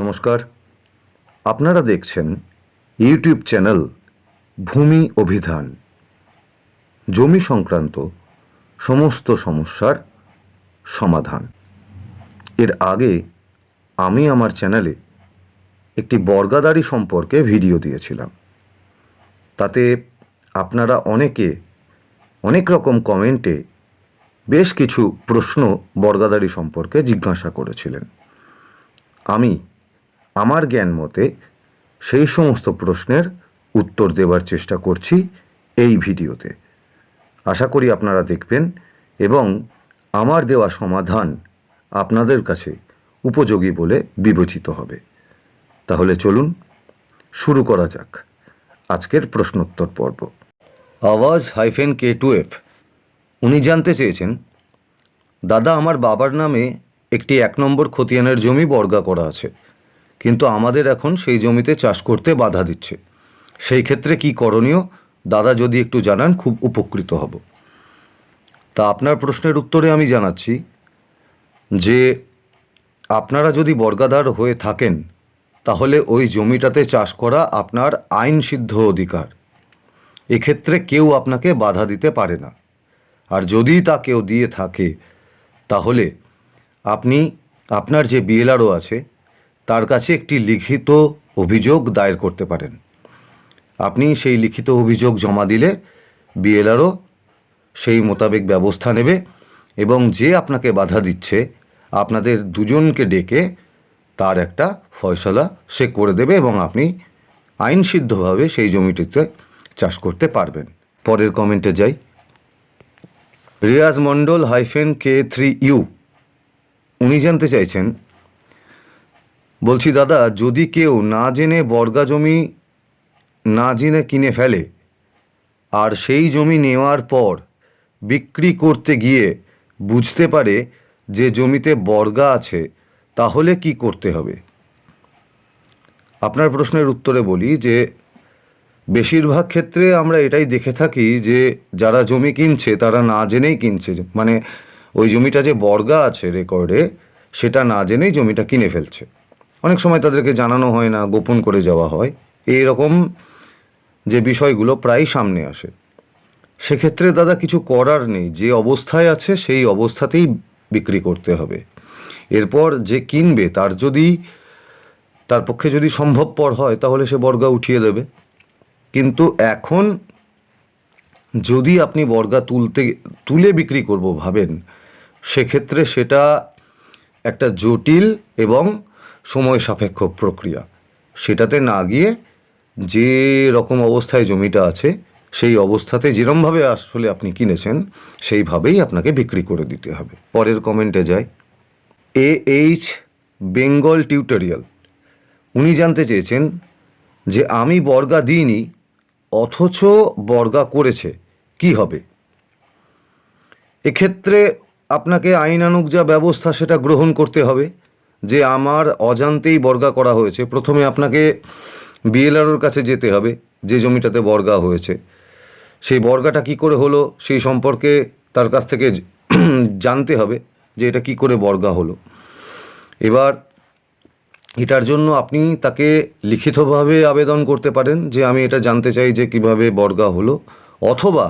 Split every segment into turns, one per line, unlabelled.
নমস্কার। আপনারা দেখছেন ইউটিউব চ্যানেল ভূমি অভিধান। জমি সংক্রান্ত সমস্ত সমস্যার সমাধান। এর আগে আমি আমার চ্যানেলে একটি বর্গাদারি সম্পর্কে ভিডিও দিয়েছিলাম। তাতে আপনারা অনেকে অনেক রকম কমেন্টে বেশ কিছু প্রশ্ন বর্গাদারি সম্পর্কে জিজ্ঞাসা করেছিলেন। আমি আমার জ্ঞান মতে সেই সমস্ত প্রশ্নের উত্তর দেওয়ার চেষ্টা করছি এই ভিডিওতে। আশা করি আপনারা দেখবেন এবং আমার দেওয়া সমাধান আপনাদের কাছে উপযোগী বলে বিবেচিত হবে। তাহলে চলুন শুরু করা যাক আজকের প্রশ্নোত্তর পর্ব। আওয়াজ হাইফেন কে টু এফ। উনি জানতে চেয়েছেন, দাদা, আমার বাবার নামে একটি এক নম্বর খতিয়ানের জমি বর্গা করা আছে। কিন্তু আমাদের এখন সেই জমিতে চাষ করতে বাধা দিচ্ছে। সেই ক্ষেত্রে কি করণীয়? দাদা যদি একটু জানান, খুব উপকৃত হব। তা আপনার প্রশ্নের উত্তরে আমি জানাচ্ছি যে, আপনারা যদি বর্গাদার হয়ে থাকেন, তাহলে ওই জমিটাতে চাষ করা আপনার আইন সিদ্ধ অধিকার। এক্ষেত্রে কেউ আপনাকে বাধা দিতে পারে না। আর যদি তা কেউ দিয়ে থাকে, তাহলে আপনি, আপনার যে বিএলআরও আছে তার কাছে একটি লিখিত অভিযোগ দায়ের করতে পারেন। আপনি সেই লিখিত অভিযোগ জমা দিলে বিএলআরও সেই মোতাবেক ব্যবস্থা নেবে এবং যে আপনাকে বাধা দিচ্ছে, আপনাদের দুজনকে ডেকে তার একটা ফয়সলা সে করে দেবে এবং আপনি আইনসিদ্ধভাবে সেই জমিটিতে চাষ করতে পারবেন। পরের কমেন্টে যাই। Riyaz Mondal hyphen K three U, উনি জানতে চাইছেন বলছি, দাদা, যদি কেউ না জেনে বর্গা জমি না জেনে কিনে ফেলে, আর সেই জমি নেওয়ার পর বিক্রি করতে গিয়ে বুঝতে পারে যে জমিতে বর্গা আছে, তাহলে কি করতে হবে? আপনার প্রশ্নের উত্তরে বলি যে, বেশিরভাগ ক্ষেত্রে আমরা এটাই দেখে থাকি যে, যারা জমি কিনছে, তারা না জেনেই কিনছে। মানে ওই জমিটা যে বর্গা আছে রেকর্ডে, সেটা না জেনেই জমিটা কিনে ফেলছে। অনেক সময় তাদেরকে জানানো হয় না, গোপন করে যাওয়া হয়। এই রকম যে বিষয়গুলো প্রায় সামনে আসে। সেক্ষেত্রে দাদা কিছু করার নেই। যে অবস্থায় আছে, সেই অবস্থাতেই বিক্রি করতে হবে। এরপর যে কিনবে, তার যদি, তার পক্ষে যদি সম্ভবপর হয়, তাহলে সে বর্গা উঠিয়ে দেবে। কিন্তু এখন যদি আপনি বর্গা তুলতে, তুলে বিক্রি করব ভাবেন, সেক্ষেত্রে সেটা একটা জটিল এবং সময় সাপেক্ষ প্রক্রিয়া। সেটাতে না গিয়ে যে রকম অবস্থায় জমিটা আছে, সেই অবস্থাতে যেরমভাবে আসলে আপনি কিনেছেন, সেইভাবেই আপনাকে বিক্রি করে দিতে হবে। পরের কমেন্টে যাই। এ এইচ বেঙ্গল টিউটোরিয়াল উনি জানতে চেয়েছেন যে আমি বর্গা দিইনি, অথচ বর্গা করেছে, কি হবে? এক্ষেত্রে আপনাকে আইনানুগ যা ব্যবস্থা, সেটা গ্রহণ করতে হবে। যে আমার অজান্তেই বর্গা করা হয়েছে। প্রথমে আপনাকে বিএলআরওর কাছে যেতে হবে, যে জমিটাতে বর্গা হয়েছে। সেই বর্গাটা কি করে হলো, সেই সম্পর্কে তার কাছ থেকে জানতে হবে যে এটা কি করে বর্গা হলো। এবার এটার জন্য আপনি তাকে লিখিতভাবে আবেদন করতে পারেন যে আমি এটা জানতে চাই যে কীভাবে বর্গা হলো, অথবা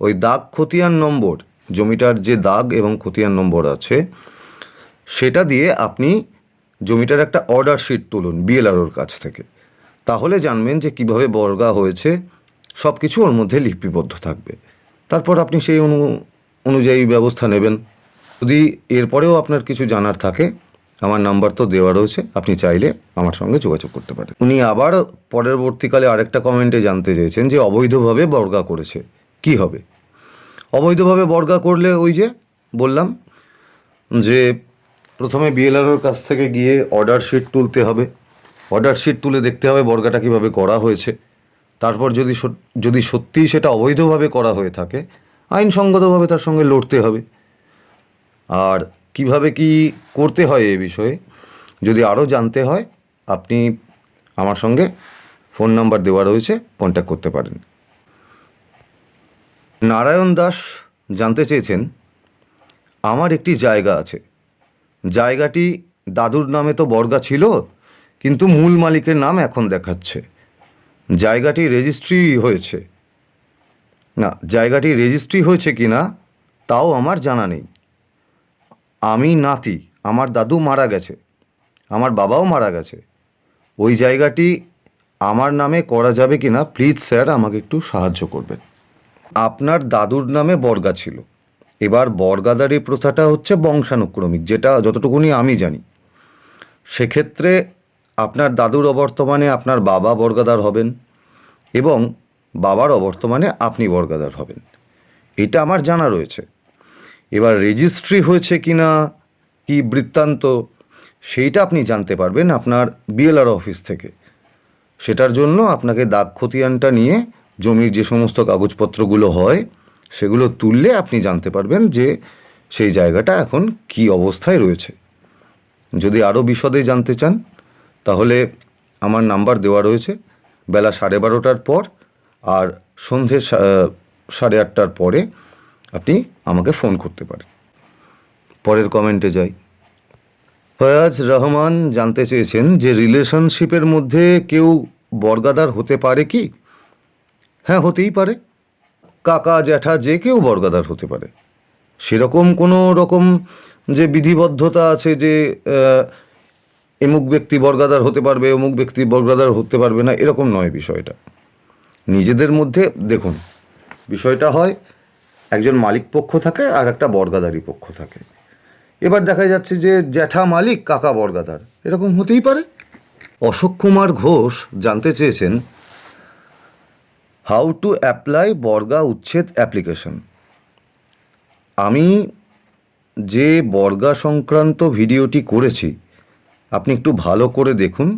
ওই দাগ খতিয়ান নম্বর, জমিটার যে দাগ এবং খতিয়ান নম্বর আছে সেটা দিয়ে আপনি জমিটার একটা অর্ডার শিট তুলুন বিএলআরওর কাছ থেকে। তাহলে জানবেন যে কীভাবে বর্গা হয়েছে সব কিছু ওর মধ্যে লিপিবদ্ধ থাকবে। তারপর আপনি সেই অনু, অনুযায়ী ব্যবস্থা নেবেন। যদি এরপরেও আপনার কিছু জানার থাকে, আমার নাম্বার তো দেওয়া রয়েছে, আপনি চাইলে আমার সঙ্গে যোগাযোগ করতে পারেন। উনি আবার পরবর্তীকালে আরেকটা কমেন্টে জানতে চেয়েছেন যে অবৈধভাবে বর্গা করেছে, কি হবে? অবৈধভাবে বর্গা করলে ওই যে বললাম যে প্রথমে বিএলআরওর কাছ থেকে গিয়ে অর্ডার শিট তুলতে হবে। অর্ডার শিট তুলে দেখতে হবে বর্গাটা কীভাবে করা হয়েছে। তারপর যদি যদি সত্যিই সেটা অবৈধভাবে করা হয়ে থাকে, আইনসঙ্গতভাবে তার সঙ্গে লড়তে হবে। আর কীভাবে কি করতে হয় এ বিষয়ে যদি আরও জানতে হয়, আপনি আমার সঙ্গে ফোন নাম্বার দেওয়া রয়েছে কন্ট্যাক্ট করতে পারেন। নারায়ণ দাস জানতে চেয়েছেন, আমার একটি জায়গা আছে। জায়গাটি দাদুর নামে তো বর্গা ছিল, কিন্তু মূল মালিকের নাম এখন দেখাচ্ছে। জায়গাটি রেজিস্ট্রি হয়েছে। না, জায়গাটি রেজিস্ট্রি হয়েছে কি না, তাও আমার জানা নেই। আমি নাতি, আমার দাদু মারা গেছে, আমার বাবাও মারা গেছে। ওই জায়গাটি আমার নামে করা যাবে কি না প্লিজ স্যার আমাকে একটু সাহায্য করবেন। আপনার দাদুর নামে বর্গা ছিল। এবার বর্গাদারি প্রথাটা হচ্ছে বংশানুক্রমিক, যেটা যতটুকুনি আমি জানি। সেক্ষেত্রে আপনার দাদুর অবর্তমানে আপনার বাবা বর্গাদার হবেন এবং বাবার অবর্তমানে আপনি বর্গাদার হবেন। এটা আমার জানা রয়েছে। এবার রেজিস্ট্রি হয়েছে কি না কি বৃত্তান্ত, সেইটা আপনি জানতে পারবেন আপনার বিএলআর অফিস থেকে। সেটার জন্য আপনাকে দাগ খতিয়ানটা নিয়ে জমির যে সমস্ত কাগজপত্রগুলো হয় সেগুলো তুললে আপনি জানতে পারবেন যে সেই জায়গাটা এখন কি অবস্থায় রয়েছে। যদি আরও বিশদে জানতে চান, তাহলে আমার নাম্বার দেওয়া রয়েছে। বেলা সাড়ে বারোটার পর আর সন্ধে সাড়ে আটটার পরে আপনি আমাকে ফোন করতে পারেন। পরের কমেন্টে যাই। ফয়াজ রহমান, জানতে চেয়েছেন যে রিলেশনশিপের মধ্যে কেউ বর্গাদার হতে পারে কি? হ্যাঁ হতেই পারে। কাকা, জ্যাঠা, যে কেউ বর্গাদার হতে পারে। সেরকম কোনো রকম যে বিধিবদ্ধতা আছে যে এমুক ব্যক্তি বর্গাদার হতে পারবে, অমুক ব্যক্তি বর্গাদার হতে পারবে না, এরকম নয় বিষয়টা। নিজেদের মধ্যে, দেখুন, বিষয়টা হয় একজন মালিক পক্ষ থাকে আর একটা বর্গাদারি পক্ষ থাকে। এবার দেখা যাচ্ছে যে, জ্যাঠা মালিক, কাকা বর্গাদার এরকম হতেই পারে। অশোক কুমার ঘোষ জানতে চেয়েছেন হাউ টু অ্যাপ্লাই বর্গা উচ্ছেদ অ্যাপ্লিকেশন আমি যে বর্গা সংক্রান্ত ভিডিওটি করেছি, আপনি একটু ভালো করে দেখুন।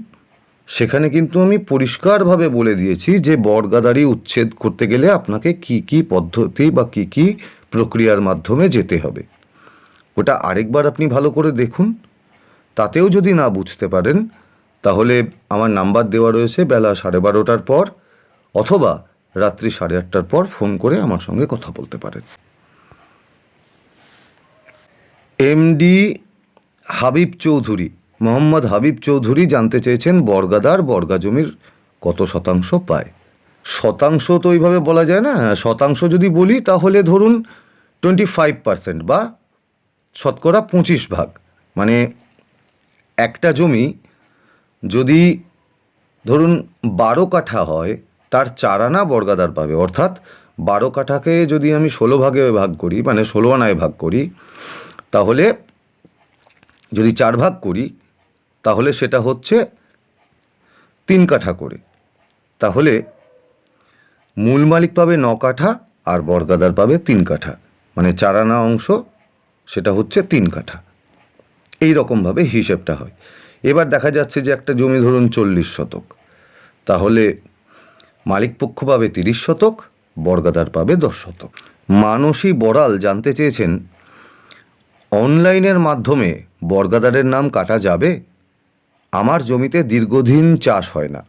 সেখানে কিন্তু আমি পরিষ্কারভাবে বলে দিয়েছি যে বর্গাদারি উচ্ছেদ করতে গেলে আপনাকে কি কি পদ্ধতি বা কি কি প্রক্রিয়ার মাধ্যমে যেতে হবে। ওটা আরেকবার আপনি ভালো করে দেখুন। তাতেও যদি না বুঝতে পারেন, তাহলে আমার নাম্বার দেওয়া রয়েছে বেলা সাড়ে বারোটার পর, অথবা রাত্রি সাড়ে আটটার পর ফোন করে আমার সঙ্গে কথা বলতে পারেন এমডি হাবিব চৌধুরী, মোহাম্মদ হাবিব চৌধুরী জানতে চেয়েছেন বর্গাদার বর্গা জমির কত শতাংশ পায়। শতাংশ তো ওইভাবে বলা যায় না, শতাংশ যদি বলি তাহলে ধরুন টোয়েন্টি ফাইভ পার্সেন্ট বা শতকরা পঁচিশ ভাগ। মানে একটা জমি যদি ধরুন বারো কাঠা হয় তার চার আনা বর্গাদার পাবে। অর্থাৎ বারো কাঠাকে যদি আমি ষোলো ভাগে ভাগ করি মানে ষোলো আনায় ভাগ করি, তাহলে যদি চার ভাগ করি, তাহলে সেটা হচ্ছে তিন কাঠা করে। তাহলে মূল মালিক পাবে ন কাঠা আর বর্গাদার পাবে তিন কাঠা। মানে চার আনা অংশ, সেটা হচ্ছে তিন কাঠা। এই রকমভাবে হিসেবটা হয়। এবার দেখা যাচ্ছে যে একটা জমি ধরুন চল্লিশ শতক। তাহলে মালিক পক্ষ পাবে তিরিশ শতক, বর্গাদার পাবে দশ শতক। মানসী বড়াল জানতে চেয়েছেন, অনলাইনের মাধ্যমে বর্গাদারের নাম কাটা যাবে? আমার জমিতে দীর্ঘদিন চাষ হয় না,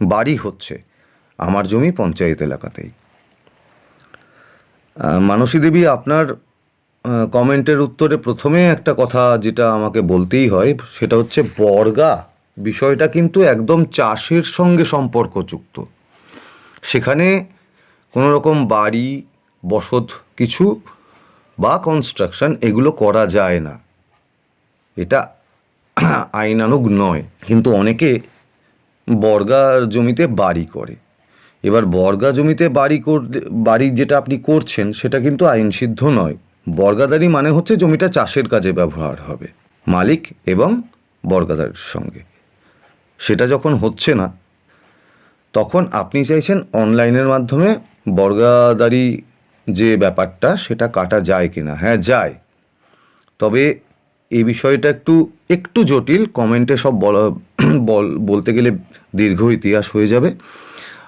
বাড়ি হচ্ছে, আমার জমি পঞ্চায়েত এলাকাতেই। মানসী দেবী, আপনার কমেন্টের উত্তরে প্রথমে একটা কথা যেটা আমাকে বলতেই হয়, সেটা হচ্ছে বর্গা বিষয়টা কিন্তু একদম চাষের সঙ্গে সম্পর্কযুক্ত। সেখানে কোনো রকম বাড়ি, বসত কিছু বা কনস্ট্রাকশন এগুলো করা যায় না। এটা আইনানুগ নয়, কিন্তু অনেকে বর্গা জমিতে বাড়ি করে। এবার বর্গা জমিতে বাড়ি করতে, বাড়ি যেটা আপনি করছেন সেটা কিন্তু আইনসিদ্ধ নয়। বর্গাদারি মানে হচ্ছে জমিটা চাষের কাজে ব্যবহার হবে, মালিক এবং বর্গাদারের সঙ্গে। সেটা যখন হচ্ছে না তখন আপনি চাইছেন অনলাইনের মাধ্যমে বর্গাদারি যে ব্যাপারটা, সেটা কাটা যায় কিনা? হ্যাঁ যায়। তবে এই বিষয়টা একটু একটু জটিল। কমেন্টে সব বল- বলতে গেলে দীর্ঘ ইতিহাস হয়ে যাবে।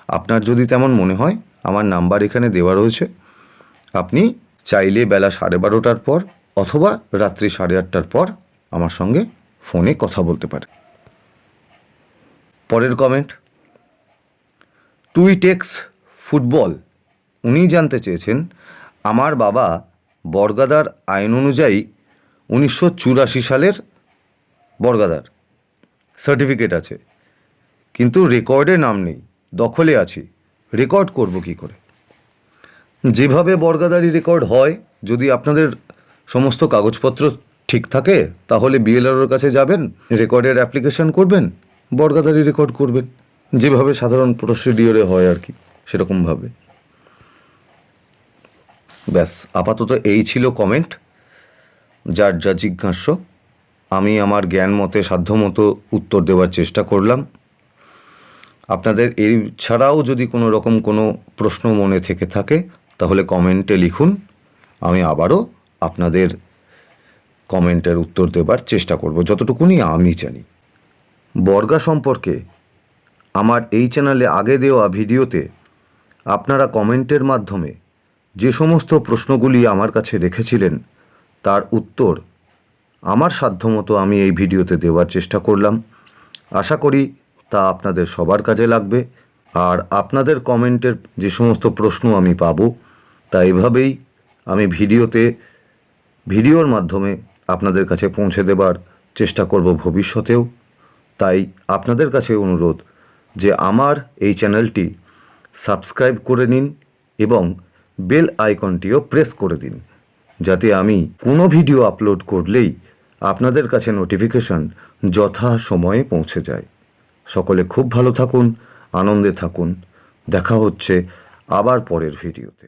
আপনার যদি তেমন মনে হয়, আমার নাম্বার এখানে দেওয়া রয়েছে। আপনি চাইলে বেলা সাড়ে বারোটার পর অথবা রাত্রি সাড়ে আটটার পর আমার সঙ্গে ফোনে কথা বলতে পারে পরের কমেন্ট টুইটেক্স ফুটবল উনি জানতে চেয়েছেন, আমার বাবা বর্গাদার আইন অনুযায়ী উনিশশো চুরাশি সালের বর্গাদার। সার্টিফিকেট আছে। কিন্তু রেকর্ডে নাম নেই, দখলে আছি। রেকর্ড করব কি করে? যেভাবে বর্গাদারি রেকর্ড হয়, যদি আপনাদের সমস্ত কাগজপত্র ঠিক থাকে, তাহলে বিএলআরওর কাছে যাবেন, রেকর্ডের অ্যাপ্লিকেশন করবেন, বর্গাদারি রেকর্ড করবেন। যেভাবে সাধারণ প্রসিডিওরে হয় আর কি সেরকমভাবে ব্যাস, আপাতত এই ছিল কমেন্ট যার যা জিজ্ঞাস্য, আমি আমার জ্ঞান মতে সাধ্যমতো উত্তর দেওয়ার চেষ্টা করলাম। আপনাদের এই ছাড়াও যদি কোনো রকম কোনো প্রশ্ন মনে থেকে থাকে, তাহলে কমেন্টে লিখুন। আমি আবারও আপনাদের কমেন্টের উত্তর দেবার চেষ্টা করব, যতটুকুনি আমি জানি। বর্গা সম্পর্কে আমার এই চ্যানেলে আগে দেওয়া ভিডিওতে আপনারা কমেন্টের মাধ্যমে যে সমস্ত প্রশ্নগুলি আমার কাছে রেখেছিলেন, তার উত্তর আমার সাধ্যমতো আমি এই ভিডিওতে দেওয়ার চেষ্টা করলাম। আশা করি তা আপনাদের সবার কাজে লাগবে। আর আপনাদের কমেন্টের যে সমস্ত প্রশ্ন আমি পাব, তা এভাবেই আমি ভিডিওতে, ভিডিওর মাধ্যমে আপনাদের কাছে পৌঁছে দেবার চেষ্টা করব ভবিষ্যতেও। তাই আপনাদের কাছে অনুরোধ যে আমার এই চ্যানেলটি সাবস্ক্রাইব করে নিন এবং বেল আইকনটিও প্রেস করে দিন, যাতে আমি কোনো ভিডিও আপলোড করলেই আপনাদের কাছে নোটিফিকেশন যথা সময়ে পৌঁছে যায়। সকলে খুব ভালো থাকুন, আনন্দে থাকুন। দেখা হচ্ছে আবার পরের ভিডিওতে।